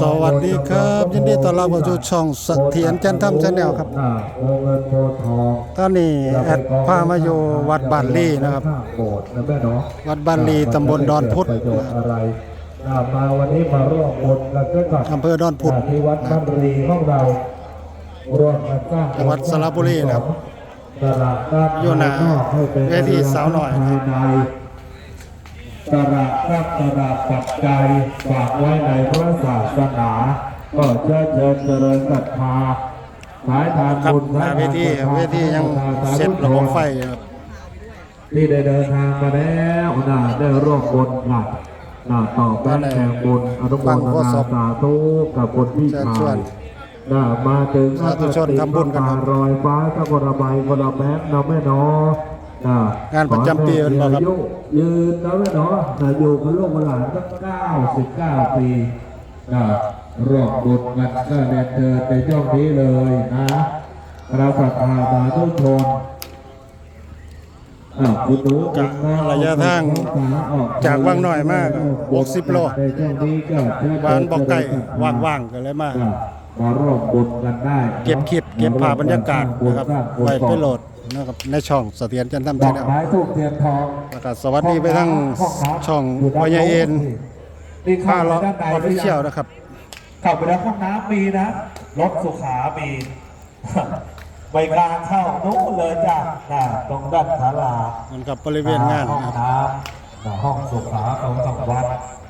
สวัสดีครับ ยินดีต้อนรับเข้าสู่ช่องเสถียรจันทร์ชาแนลครับอ่าโพเงินโพทองตอนนี้แอดพามาอยู่วัดบ้านลี่นะครับข้างโบสถ์นะแม่เนาะวัดบ้านลีตำบลดอนพุธประโยชน์อะไรอ่ามาวันนี้มาร่วมบุญกันด้วยก่อนอำเภอดอนพุธาที่วัดบ้านรีของเราร่วมกันสร้างจังหวัดสระบุรีนะครับตลาดด้านอยู่หน้าภายนอกให้เป็นเวทีสาวหน่อยภายใน ตลาดทรัพย์ตลาดปัจจัยฝากไว้ในพระศาสนา ก็เชิญเชิญเจริญศรัทธาสายทานครับบุญหน้าเวทีเวทียังเสร็จระบบไฟอยู่ครับที่ได้เดินทางมาแล้วนะได้ร่วมบุญกันนะต่อแป้งแข่งบุญอนุโมทนาสาธุกับคนที่เชิญชาชวยนนะมาถึงสาธุชนทำบุญกันครับรอยฟ้าตะกระใบคนละแม็กนะแม่เนาะนะ งานประจำปีเป็นบ่ครับขอให้อายุยืนนะแม่เนาะนะอยู่กับลูกกับหลานตั้งเก้าสิบเก้าปีนะร่วมบุญกันก็เรียนเชิญในช่วงนี้เลยนะเราศรัทธาสาธุชนอ้าวคุณรู้จากระยะทางจากวังน้อยมาก60โลในช่วงนี้ก็เชิญบ้านบอกไก่ว่างๆก็เลยมามาร่วมบุญกันได้ เก็บคลิปเก็บภาพบรรยากาศนะครับไว้ไปโหลด นะครับในช่องเสถียรจันทร์ดชาอกแนลไม้ทูบเทียนทองแล้วก็สวัสดีไปทั้งช่องวายเอ็นนี่ผ้าเข้าเลาะไปด้านในออฟหรืฟิอเชียยัลงนะครับ เข้าไปแล้วห้องน้ำมีนะรถสุขามีไปกลางเข้านู้นเลยจ้ะน่ะตรงด้านศาลามันกับบริเวณงานห้องนะครับน้ำน่ะห้องสุขาของทางวัด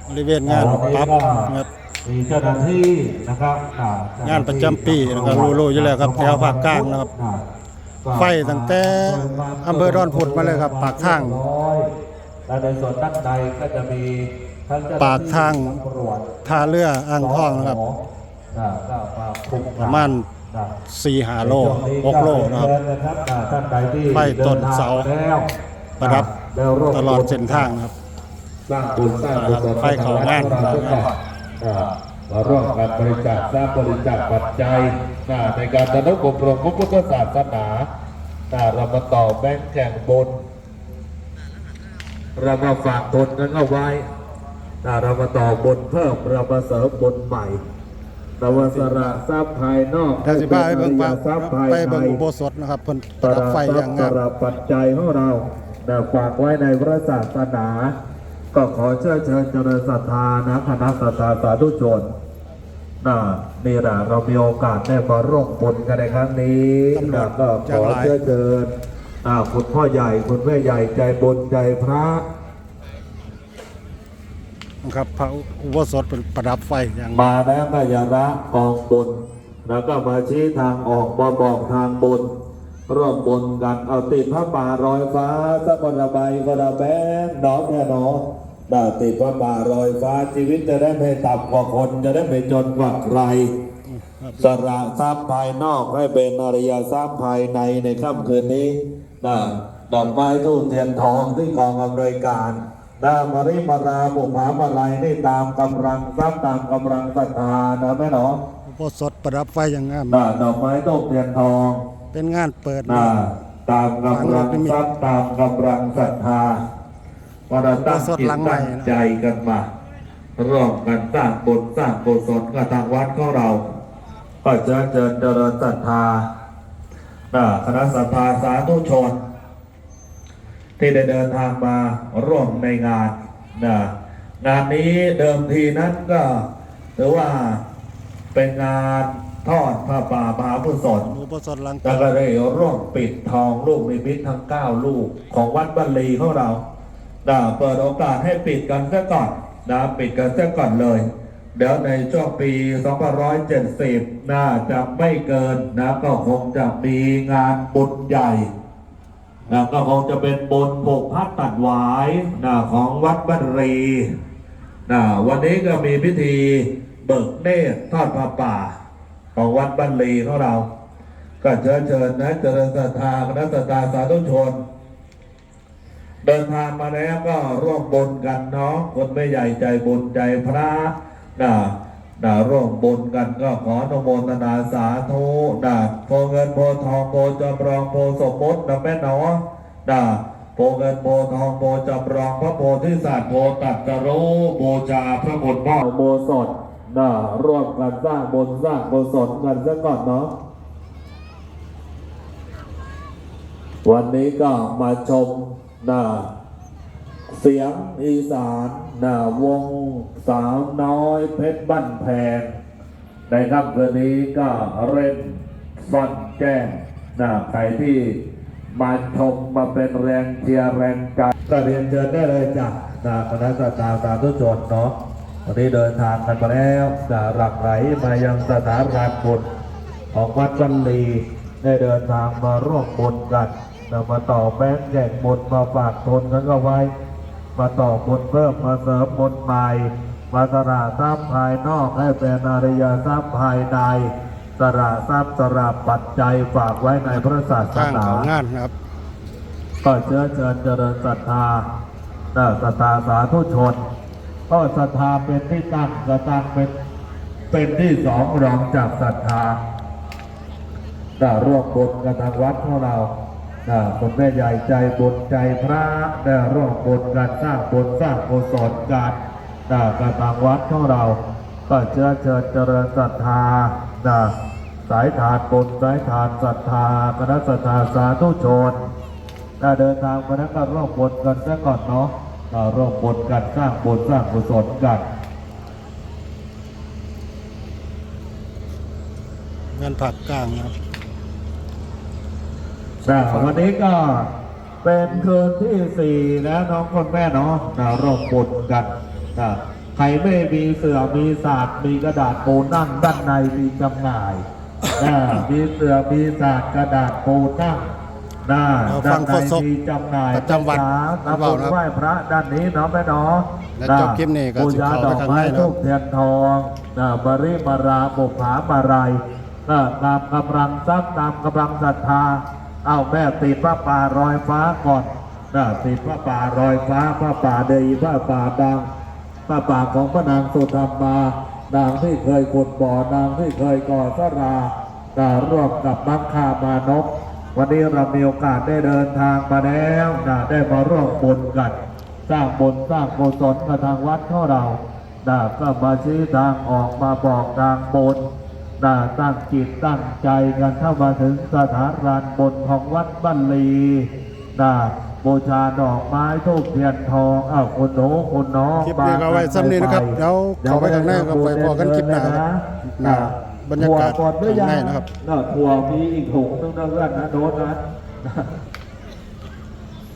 บริเวณงานปั๊บนะครับ มีเจ้าหน้าที่นะครับอ่งานประจำปีนะครับรู้ๆอยู่แล้วครับแถวภาคกลางนะครับอ่า ไฟตั้งแต่อำเภอดอนพุธมาเลยครับ ปากทางและในส่วนด้านในก็จะมีทั้งเจ้หน้ปากทางตำรวจท่าเรืออ่างทองนะครับอ่าก็มาคุมประมาณอ่า4 5โล6โลนะครับอ่าท่านใดที่ไฟต้นเสาดินทงแล้วประดับได้ร่วมตลอดเส้นทางนะครับสร้างบุญสร้างกุศลไฟเขางานให้กับเราอ่า มาร่วมกันบริจาคสร้างบริจาคปัจจัยอ่าในการดำเนินอบรมพระพุทธศาสนาอ่าเรามาต่อแบงค์แข่งบน เรามาฝากตนกันเอาไว้อ่าเรามาต่อบนเพิ่มเรามาเสริมบนใหม่เรามาสละทรัพย์ภายนอกเดี๋ยวสิพาไปเบิ่งให้ปาป็นอริยทรัพย์ภายไปในเบิ่งอุโบสถนะครับเพิ่นประดับไฟอย่างงามสละปัจจัยของเรานะฝากไว้ในพระศาสนา ก็ขอเชิญเชิญเจริญศรัทธานะคณะศรัทธาสาธุชนนะนี่แหละเรามีโอกาสได้มาร่วมบุญกันในครั้งนี้ตำรวนะจก็ขจากอหลายเชิญเชิญอ่าคุณพ่อใหญ่คุณแม่ใหญ่ใจบุญใจพระนะครับพระอุโบสถเป็นประดับไฟอย่างมาแล้วก็อย่าละกองบุญแล้วก็มาชี้ทางออกมาบอกทางบุญร่วมบุญกันเอาติดพระป่ารอยฟ้าสักคนละใบคนละแบงค์น้องแน่นอน ได้ติดพระป่ารอยฟ้าชีวิตจะได้ไม่ต่ำกว่าคนจะได้ไม่จนกว่าใครสระทรัพย์ภายนอกให้เป็นอริยทรัพย์ภายในในค่ำคืนนี้นะดอกไม้ทูบเทียนทองที่กองอำนวยการนามาริมาราบุภามาลัยนี่ตามกำลังทรัพย์ตามกำลังศรัทธานะแม่เนาะอุโบสถประดับไฟอย่างงามน่ะดอกไม้ทูบเทียนทอง เป็นงานเปิดน่ะตามกำลังทรัพย์ตามกำลังศรัทธา พอเราตั้งจิตตั้งใจกันมาร่วมกันสร้างบุญสร้างกุศลกับทางวัดของเรา ก็จะเจริญเจริญศรัทธาคณะศรัทธาสาธุชน ที่ได้เดินทางมาร่วมในงานนะงานนี้เดิมทีนั้นก็ถือว่าเป็นงานทอดพระป่ามหาพุทธสนแล้เก่าวก็ได้ร่วมปิดทองลูกนิมิตทั้ง9ลูกของวัดบัลลีของเรา นะเปิดโอกาสให้ปิดกันซะก่อนนะปิดกันซะก่อนเลย เดี๋ยวในช่วงปี2570 น่าจะไม่เกินนะก็คงจะมีงานบุญใหญ่นะก็คงจะเป็นบนปกพัดตัดหวายนะของวัดบ้านรีนะวันนี้ก็มีพิธีเบิกเนตรทอดผ้าป่า ของวัดบ้านรีของเรา ก็เชิญเชิญนะเจริญศรัทธาคณะศรัทธาสาธุชน เดินทางมาแล้วก็ร่วมบุญกันเนาะคนไม่ใหญ่ใจบุญใจพระนะนะร่วมบุญกันก็ขออนุโมทนาสาธุนะโพเงินโพทองโพจำรองโพสมมตินะแม่เนาะนะโพเงินโพทองโพจำรองพระโพธิสัตว์โพตัดกรู้บูชาพระคุณพ่อโบสถนะร่วมกันสร้างบนสร้างบนสนกันซะก่อนเนาะวันนี้ก็มาชม นะเสียงอีสานนะวงสาวน้อยเพชรบ้านแพงในค่ำคืนนี้ก็เร่งซ่อนแจ้งนะใครที่มาชมมาเป็นแรงเชียร์แรงใจก็เรียนเชิญได้เลยจ้ะนะคณะสตาสาธุชนเนาะวันนี้เดินทางกันมาแล้วนะหลักไหลมายังสถานการบุญของวัดบันลีได้เดินทางมาร่วมบุญกัน นะมาต่อแบงค์แจกบุญมาฝากทนกันก็ไว้ มาต่อบุญเพิ่มมาเสริมบุญใหม่มาสระทรัพย์ภายนอกให้เป็นอริยทรัพย์ภายในสระทรัพย์สระปัจจัยฝากไว้ในพระศาสทางนาเขางานนะครับก็เชื้อเชิญเจริญศรัทธาเน่ศรัทธาสาธุชนก็ศรัทธาเป็นที่ตั้งศรัทธาเป็นเป็นที่สองรองจากศรัทธาได้ร่วมบุญกันทางวัดของเรานะ คนแม่ใหญ่ใจบุญใจพระได้ร่วมบุญกันสร้างบุญสร้างกุศลกันนะกันทางวัดของเรา ก็เชื้อเชิญเจริญศรัทธานะสายทานบุญสายทานศรัทธาคณะศรัทธาสาธุชนถ้าเดินทางมาแล้วก็ร่วมบุญกันซะก่อนเนาะอ่าร่วมบุญกันสร้างบุญสร้างกุศลกันงานผักกลางครับ นะวันนี้ก็เป็นคืนที่สี่แล้วน้องคนแม่เนาะนะร่วมบุญกันนะใครไม่มีเสือมีศาสตร์มีกระดาษปูนั่งด้านในมีจำหน่ายนะมีเสือมีศาสตร์กระดาษปูนั่งนะเอาฟัด้างนในโฆษกมีจำหน่ายประจำวัดนะเบาบุญนะครับไหว้พระด้านนี้เนาะแม่เนาะและจบคลิปนี้ก็บูสิชาเข้าดไปอกข้างในไม้นะคทูรับบเทียนทองนะบริมาราบุภามาลัยนะตามกำลังทรัพย์ตามกำลังศรัทธา เอาแม่ติดพระป่ารอยฟ้าก่อนนะติดพระป่ารอยฟ้าพระป่าเดีพระป่าดังพระป่าของพระนางสุธรรมานางที่เคยขุดบ่อนางที่เคยก่อสรานะร่วมกับมังคามานพวันนี้เรามีโอกาสได้เดินทางมาแล้วนะได้มาร่วมบุญกันสร้างบุญสร้างกุศลกับทางวัดของเรานะก็มาชี้ทางออกมาบอกทางบุญ นะตั้งจิตตั้งใจกันเข้ามาถึงสถานรานบุญของวัดบ้านลีนะบูชาดอกไม้ทูบเทียนทองอ้าวคุณหนูคุณน้องคลิปนี้ก็เอาไว้ซ้ำนี้นะครับเดี๋ยวเข้าไปข้างในครับไปพอกันคลิปหน้าครับหน้าบรรยากาศถั่วก่อนหรือยังข้างในนะครับน่ะถั่วมีอีกถุงนึงนะเพื่อนนะโดนนะ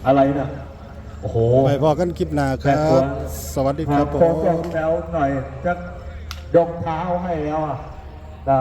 อะไรนะโอ้โหไปพอกันคลิปหน้าคแปรัดตัวบสวัสดีครับผโค้งมแซวหน่อยจะยกเท้าให้แล้วอะ นะ